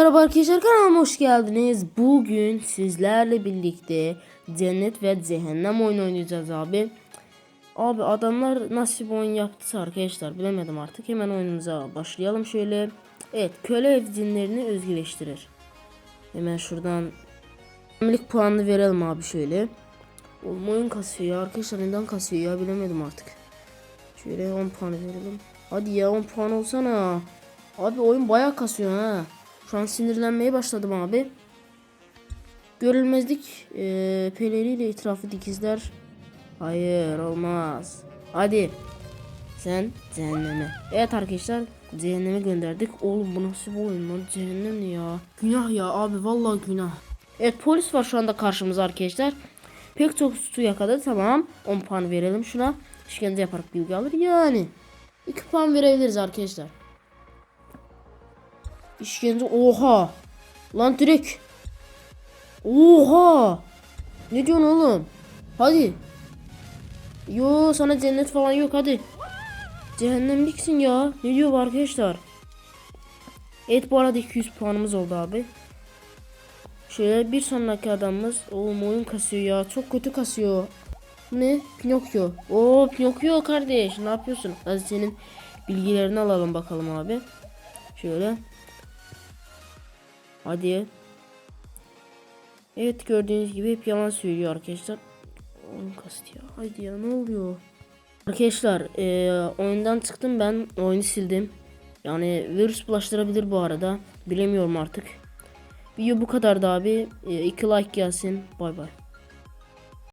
Merhaba arkadaşlar kanalıma hoş geldiniz. Bugün sizlerle birlikte cennet ve cehennem oyunu oynayacağız abi. Abi adamlar nasıl bir oyun yaptıysa arkadaşlar bilemedim artık. Hemen oyunumuza başlayalım şöyle. Evet köle ev cinlerini özgürleştirir. Hemen şuradan Amilik puanını verelim abi şöyle. Oğlum oyun kasıyor ya arkadaşlar neden kasıyor ya bilemedim artık. Şöyle 10 puan verelim. Hadi ya 10 puan olsana. Abi oyun bayağı kasıyor ha. Şu an sinirlenmeye başladım abi. Görülmezlik e, peleriyle etrafı dikizler. Hayır olmaz. Hadi. Sen cehenneme. Evet arkadaşlar cehenneme gönderdik. Oğlum bu nasıl bir oyun lan cehennem ne ya. Günah ya abi vallahi günah. Evet polis var şu anda karşımızda arkadaşlar. Pek çok suçu yakaladı tamam. 10 puan verelim şuna. İşkence yaparak bilgi alır yani. 2 puan verebiliriz arkadaşlar. İşkence oha. Lan direkt. Oha. Ne diyorsun oğlum? Hadi. Yo sana cennet falan yok hadi. Cehennemliksin ya. Ne diyor arkadaşlar? Evet bu arada 200 puanımız oldu abi. Şöyle bir sonraki adamımız. Oğlum oyun kasıyor ya. Çok kötü kasıyor. Ne? Pinokyo. Oo Pinokyo kardeş. Ne yapıyorsun? Hadi senin bilgilerini alalım bakalım abi. Şöyle. Hadi. Evet gördüğünüz gibi hep yalan söylüyor arkadaşlar. Oyun kastı ya. Haydi ya ne oluyor? Arkadaşlar eee, oyundan çıktım ben. Oyunu sildim. Yani virüs bulaştırabilir bu arada. Bilemiyorum artık. Video bu kadardı abi. 2 like gelsin. Bay bay.